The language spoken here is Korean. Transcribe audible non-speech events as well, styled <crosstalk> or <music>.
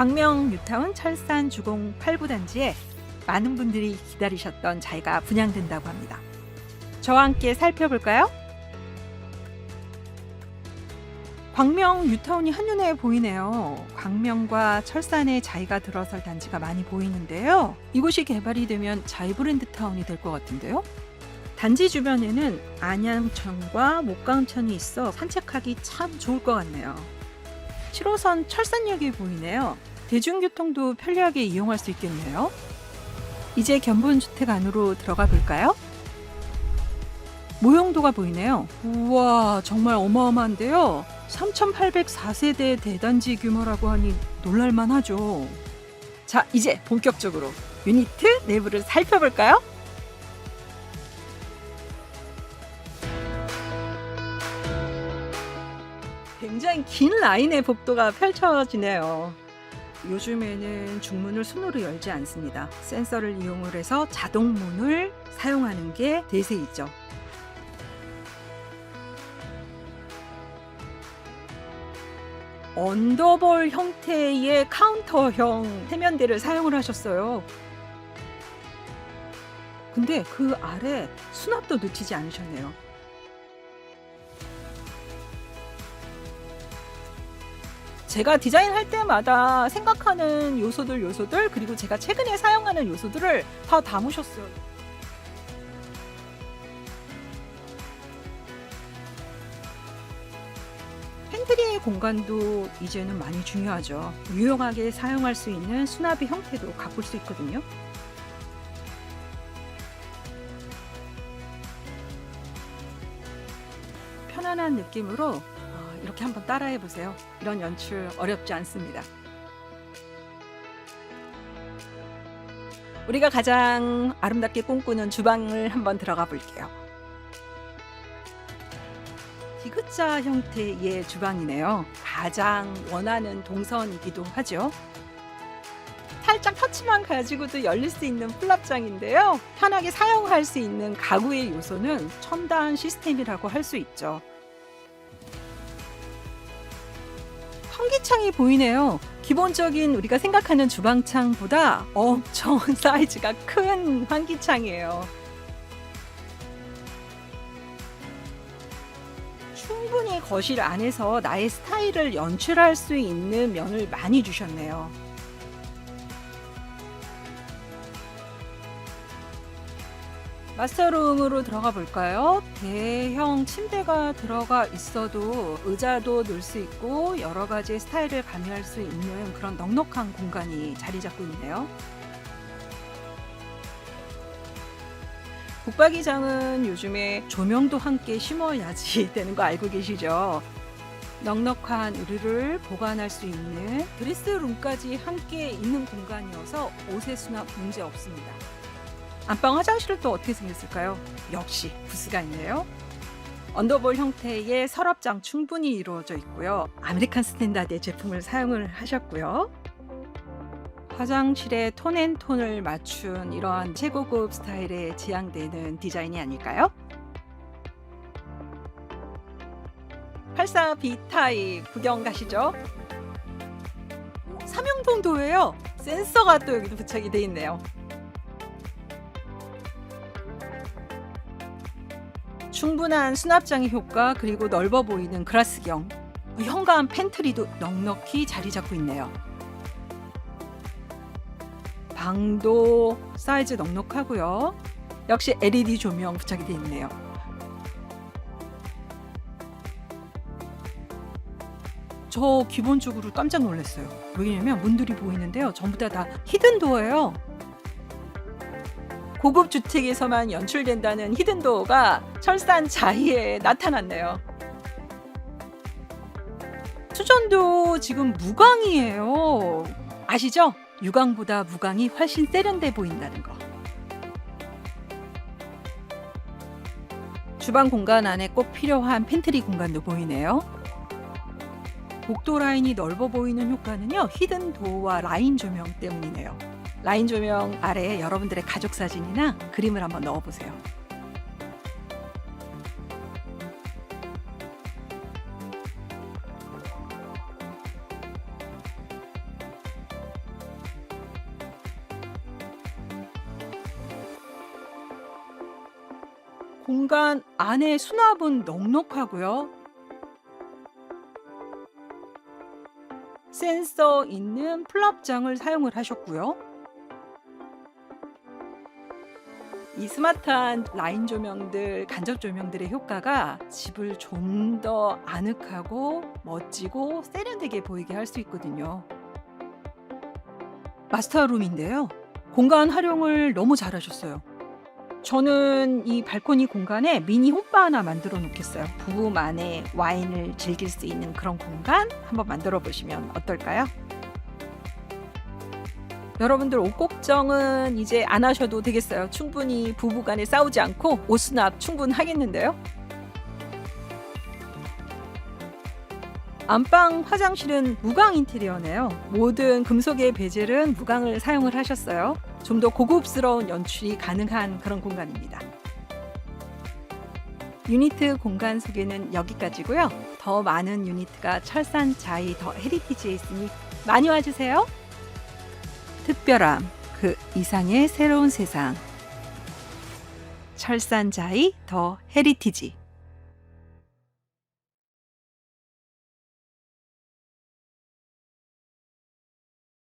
광명 뉴타운 철산 주공 8부 단지에 많은 분들이 기다리셨던 자리가 분양된다고 합니다. 저와 함께 살펴볼까요? 광명 뉴타운이 한눈에 보이네요. 광명과 철산의 자이가 들어설 단지가 많이 보이는데요. 이곳이 개발이 되면 자이 브랜드 타운이 될 것 같은데요. 단지 주변에는 안양천과 목강천이 있어 산책하기 참 좋을 것 같네요. 7호선 철산역이 보이네요. 대중교통도 편리하게 이용할 수 있겠네요. 이제 견본주택 안으로 들어가 볼까요? 모형도가 보이네요. 우와, 정말 어마어마한데요. 3,804세대 대단지 규모라고 하니 놀랄만 하죠. 자, 이제 본격적으로 유니트 내부를 살펴볼까요? 굉장히 긴 라인의 복도가 펼쳐지네요. 요즘에는 중문을 손으로 열지 않습니다. 센서를 이용을 해서 자동문을 사용하는 게 대세이죠. 언더볼 형태의 카운터형 세면대를 사용을 하셨어요. 근데 그 아래 수납도 놓치지 않으셨네요. 제가 디자인할 때마다 생각하는 요소들 요소들 그리고 제가 최근에 사용하는 요소들을 다 담으셨어요. 팬트리 공간도 이제는 많이 중요하죠. 유용하게 사용할 수 있는 수납의 형태도 가꿀 수 있거든요. 편안한 느낌으로 어, 이렇게 한번 따라해 보세요. 이런 연출 어렵지 않습니다. 우리가 가장 아름답게 꿈꾸는 주방을 한번 들어가 볼게요. 디귿자 형태의 주방이네요. 가장 원하는 동선이기도 하죠. 살짝 터치만 가지고도 열릴 수 있는 플랍장인데요. 편하게 사용할 수 있는 가구의 요소는 첨단 시스템이라고 할 수 있죠. 환기창이 보이네요. 기본적인 우리가 생각하는 주방창보다 엄청 <laughs> 사이즈가 큰 환기창이에요. 충분히 거실 안에서 나의 스타일을 연출할 수 있는 면을 많이 주셨네요. 마스터룸으로 들어가 볼까요? 대형 침대가 들어가 있어도 의자도 넣을 수 있고 여러 가지 스타일을 가미할 수 있는 그런 넉넉한 공간이 자리 잡고 있네요. 북박이장은 요즘에 조명도 함께 심어야지 <laughs> 되는 거 알고 계시죠? 넉넉한 의류를 보관할 수 있는 드레스룸까지 함께 있는 공간이어서 옷의 수납 문제 없습니다. 안방 화장실은 또 어떻게 생겼을까요? 역시 부스가 있네요. 언더볼 형태의 서랍장 충분히 이루어져 있고요. 아메리칸 스탠다드의 제품을 사용을 하셨고요. 화장실에 톤앤톤을 맞춘 이러한 최고급 스타일에 지향되는 디자인이 아닐까요? 84 B타입 구경 가시죠. 삼용동도예요. 센서가 또 여기도 부착이 돼 있네요. 충분한 수납장의 효과 그리고 넓어 보이는 그라스경 현관 팬트리도 넉넉히 자리 잡고 있네요. 방도 사이즈 넉넉하고요. 역시 LED 조명 부착이 되어 있네요. 저 기본적으로 깜짝 놀랐어요. 왜냐면 문들이 보이는데요. 전부 다 다 히든 도어예요. 고급 주택에서만 연출된다는 히든 도어가 철산 자이에 나타났네요. 수전도 지금 무광이에요. 아시죠? 유광보다 무광이 훨씬 세련돼 보인다는 거. 주방 공간 안에 꼭 필요한 팬트리 공간도 보이네요. 복도 라인이 넓어 보이는 효과는요, 히든 도어와 라인 조명 때문이네요. 라인 조명 아래에 여러분들의 가족 사진이나 그림을 한번 넣어보세요. 공간 안에 수납은 넉넉하고요. 센서 있는 플랍장을 사용을 하셨고요. 이 스마트한 라인 조명들, 간접 조명들의 효과가 집을 좀 더 아늑하고 멋지고 세련되게 보이게 할 수 있거든요. 마스터룸인데요. 공간 활용을 너무 잘하셨어요. 저는 이 발코니 공간에 미니 홈바 하나 만들어 놓겠어요. 부부만의 와인을 즐길 수 있는 그런 공간 한번 만들어 보시면 어떨까요? 여러분들 옷 걱정은 이제 안 하셔도 되겠어요. 충분히 부부간에 싸우지 않고 옷 수납 충분하겠는데요. 안방 화장실은 무광 인테리어네요. 모든 금속의 베젤은 무광을 사용을 하셨어요. 좀 더 고급스러운 연출이 가능한 그런 공간입니다. 유니트 공간 소개는 여기까지고요. 더 많은 유니트가 철산 자이 더 헤리티지에 있으니 많이 와주세요. 특별함 그 이상의 새로운 세상. 철산 자이 더 헤리티지